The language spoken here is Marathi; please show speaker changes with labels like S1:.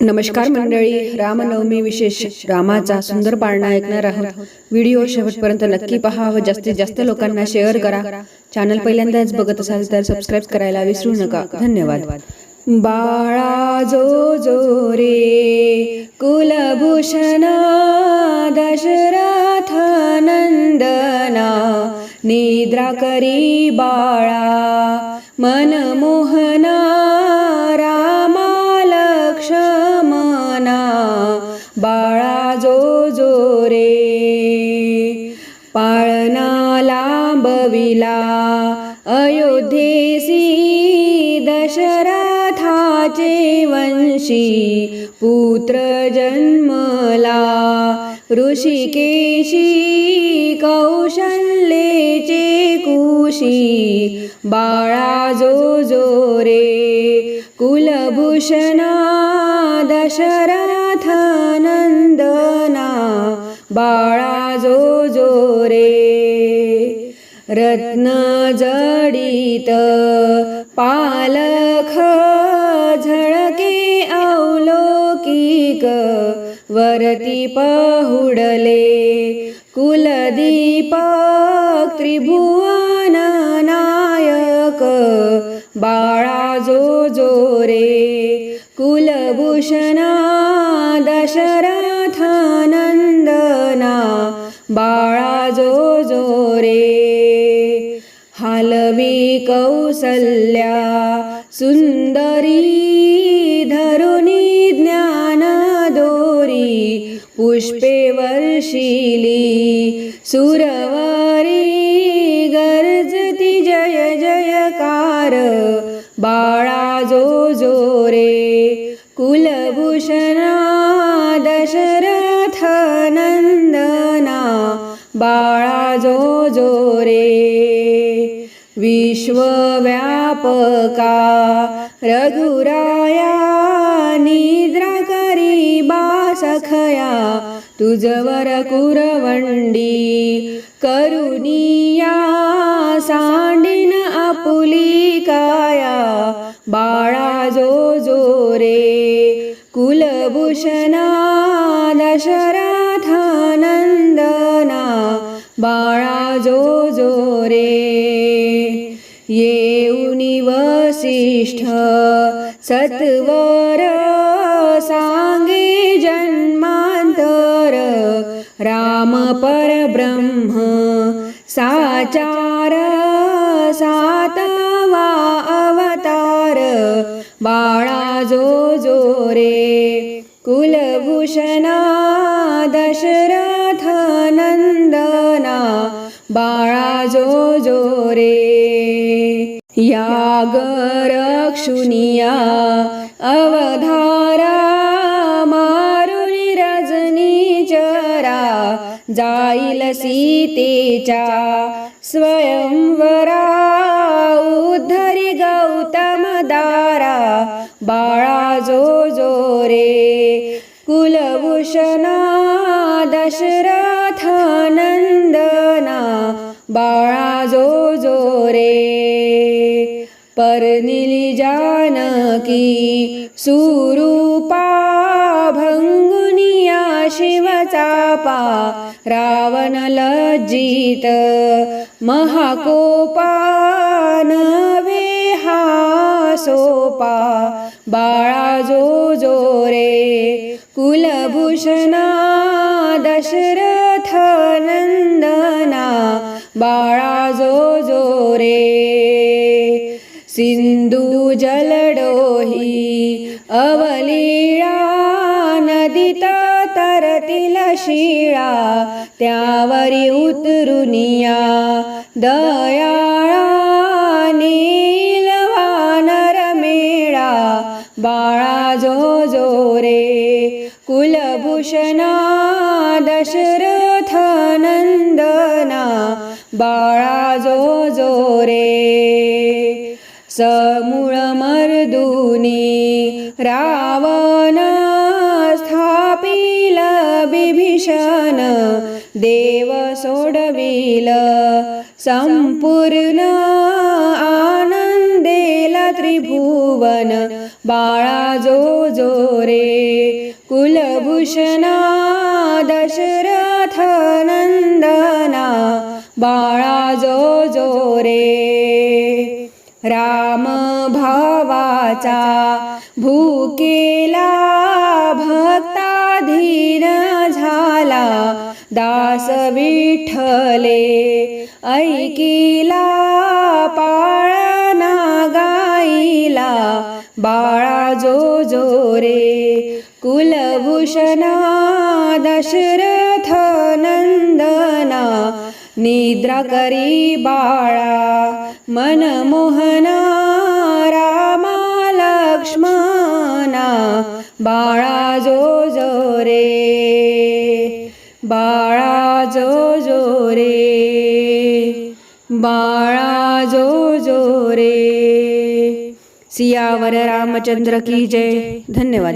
S1: नमस्कार मंडळी रामनवमी विशेष रामाचा सुंदर पाळणा ऐकणार आहोत. व्हिडिओ शेवटपर्यंत नक्की पहा व जास्तीत जास्त लोकांना शेअर करा. चॅनल पहिल्यांदाच बघत असाल तर सबस्क्राईब करायला विसरू नका. धन्यवाद. बाळा जो जो रे कुलभूषण दशरथ नंदना निद्रा करी बाळा मनमोहना रामा रे. पाळणा लांबविला अयोध्येसी दशरथाचे वंशी पुत्र जन्मला ऋषिकेशी कौशल्येचे कुशी बाळा जो जो रे. कुलभूषणा दशरथ नंदना बाळा जो जो रे रत्न जडित पालख झळके अवलोकिक वरती पहुडले कुलदीपक त्रिभुवन नायक बाळा जो जो रे कुलभूषणा दशरथ नंदना बाळा जो जो रे. हालवी कौसल्या सुंदरी धरुणी ज्ञान दोरी पुष्पे वर्षिली सुरवरी गर्जती जय जयकार बाळा जो जो बाळा जो जो रे विश्वव्यापका रघुराया निद्रा करी बासखया तुझवर कुरवंडी करुनिया सांडिन आपुली काया बाळा जो जो रे कुलभूषणा दशरा जो जो रे. येऊनी वसिष्ठ सत्वर सांगे जन्मांतर. राम परब्रह्म साचार सातवा अवतार. बाळा जो जो रे. कुलभूषणा दशरा बाळा जो जो रे. या गरक्षुनिया अवधारा मारुनी रजनी चरा जाईल सीतेच्या स्वयंवरा उद्धरी गौतम दारा. बाळा जो बाळा जो जो रे. परनिली जानकी सुरूपा भंगुनिया शिवचापा रावण लज्जित महाकोपान नवे हा सोपा. बाळा जो जो रे. कुलभूषणा दशरथ नंदना बाळा जो जो रे सिंधू जलडोही अवलीळा नदीत तरतील शिळा त्यावरी उतरुनिया दयाळा नीलवानर मेळा. बाळा जो जो रे कुलभूषणा दशरथ नंदना बाळा जो जो रे समूळ मर्दुनी रावण स्थापिल बिभीषण देव सोडविल संपूर्ण आनंदेला त्रिभुवन. बाळा जो जो रे कुलभूषणा दशरथ बाळा जो जो रे. राम भावाचा भूकेला भक्ताधीन झाला. दास विठले ऐकिला पाळणा गाईला. बाळा जो जो रे. कुलभूषणा दशरथ नंदना. निद्रा करी बाळा मनमोहना रामा लक्ष्मणा बाळा जो जो रे बाळा जो जो रे बाळा जो जो रे. सियावर रामचंद्र की जय. धन्यवाद.